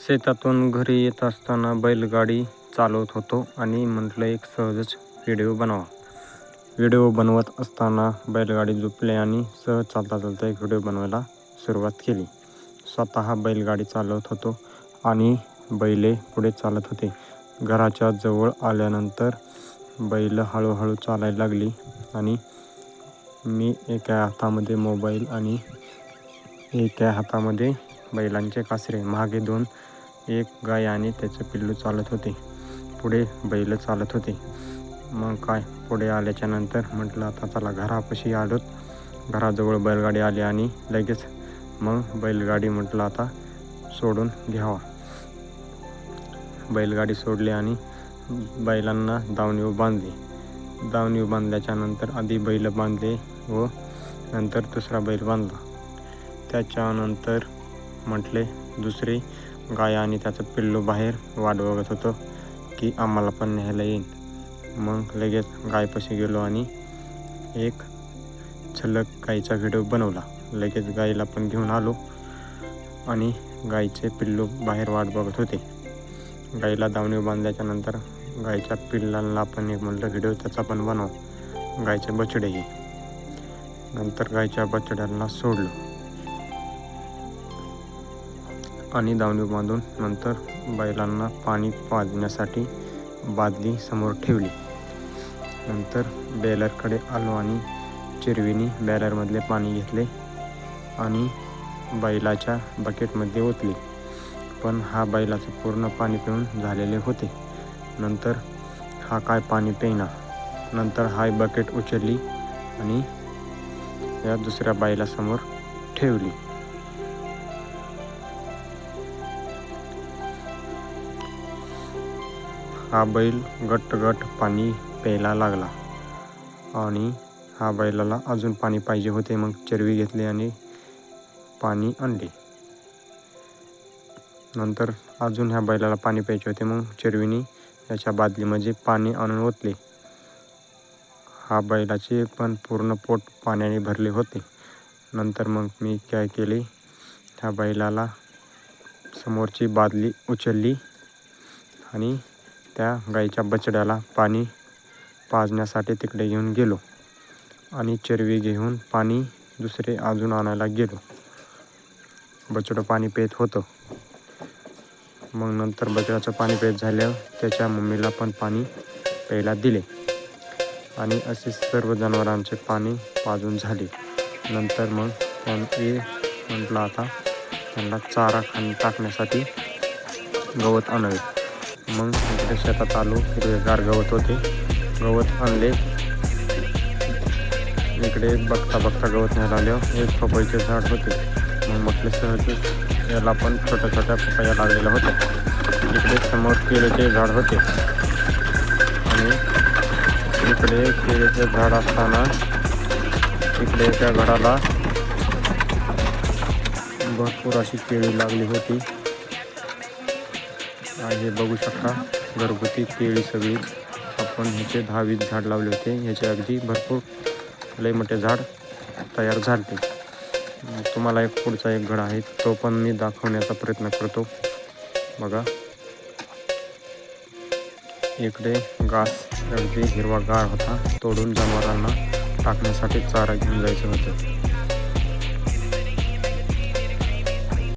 शेतातून घरी येत असताना बैलगाडी चालवत होतो आणि म्हटलं एक सहजच व्हिडिओ बनवा. व्हिडिओ बनवत असताना बैलगाडी झोपली आणि सहज चालता चालता एक व्हिडिओ बनवायला सुरुवात केली. स्वतः बैलगाडी चालवत होतो आणि बैले पुढे चालत होते. घराच्या जवळ आल्यानंतर बैल हळूहळू चालायला लागली आणि मी एका हातामध्ये मोबाईल आणि एका हातामध्ये बैलांचे कासरे. मागे दोन एक गाय आणि त्याचे पिल्लू चालत होते. पुढे बैल चालत होते. मग काय? पुढे आल्याच्यानंतर म्हटलं आता चला घरापाशी आलोत. घराजवळ बैलगाडी आली आणि लगेच मग बैलगाडी म्हटलं आता सोडून घ्यावा. बैलगाडी सोडली आणि बैलांना दावणीव बांधली. दावणीव बांधल्याच्या नंतर आधी बैल बांधले व नंतर दुसरा बैल बांधला. त्याच्यानंतर म्हटले दुसरी गाय आणि त्याचं पिल्लू बाहेर वाट बघत होतं की आम्हाला पण न्यायला येईल मग लगेच गायपाशी गेलो आणि एक छलक गाईचा व्हिडिओ बनवला. लगेच गाईला पण घेऊन आलो आणि गाईचे पिल्लू बाहेर वाट बघत होते. गाईला दावणी बांधल्याच्या नंतर गाईच्या पिल्लांना पण एक म्हटलं व्हिडिओ त्याचा पण बनव गायचे बछडेही. नंतर गायच्या बछड्यांना सोडलं. आणि दावणी बांधून नंतर बैलांना पाणी पाजण्यासाठी बादली समोर ठेवली. नंतर बेलरकडे आलो आणि चिरवीनी बॅलरमधले पाणी घेतले आणि बैलाच्या बकेटमध्ये ओतले. पण हा बैलाचं पूर्ण पाणी पिऊन झालेले होते. नंतर हा काय पाणी पेना नंतर हाय बकेट उचलली आणि या दुसऱ्या बैलासमोर ठेवली. हा बैल गटगट पाणी प्यायला लागला. आणि हा बैलाला अजून पाणी पाहिजे होते मग चरवी घेतली आणि पाणी आणले. नंतर अजून ह्या बैलाला पाणी प्यायचे होते मग चरवीने त्याच्या बादलीमध्ये पाणी आणून ओतले. हा बैलाचे पण पूर्ण पोट पाण्याने भरले होते. नंतर मग मी काय केले ह्या बैलाला समोरची बादली उचलली आणि त्या गाईच्या बछड्याला पाणी पाजण्यासाठी तिकडे घेऊन गेलो आणि चरवी घेऊन पाणी दुसरे अजून आणायला गेलो. बछडं पाणी पेत होतं. मग नंतर बछड्याचं पाणी पेत झाल्यावर त्याच्या मम्मीला पण पाणी प्यायला दिले आणि असे सर्व जनावरांचे पाणी पाजून झाले. नंतर मग त्यां म्हटलं आता त्यांना चारा खाण टाकण्यासाठी गवत आणावे. मग इकडे शेतात आलो हिरवेगार गवत होते. गवत आणले. इकडे बघता बघता गवत न्यायला आल्यावर एक पपईचे झाड होते. मग म्हटले सहजच याला पण छोट्या छोट्या पपया लागलेल्या होत्या. इकडे समोर केळीचे झाड होते. आणि इकडे केळीचे झाड असताना इकडे त्या घराला भरपूर अशी केळी लागली होती. हे बघू शकता घरगुती केळी सगळी. आपण ह्याचे दहा वीस झाड लावले होते. ह्याचे अगदी भरपूर लय मोठे झाड तयार झाले तुम्हाला एक पुढचा एक घड आहे तो पण मी दाखवण्याचा प्रयत्न करतो. बघा. इकडे घास अगदी हिरवा गाळ होता. तोडून जनावरांना टाकण्यासाठी चारा घेऊन जायचं होतं.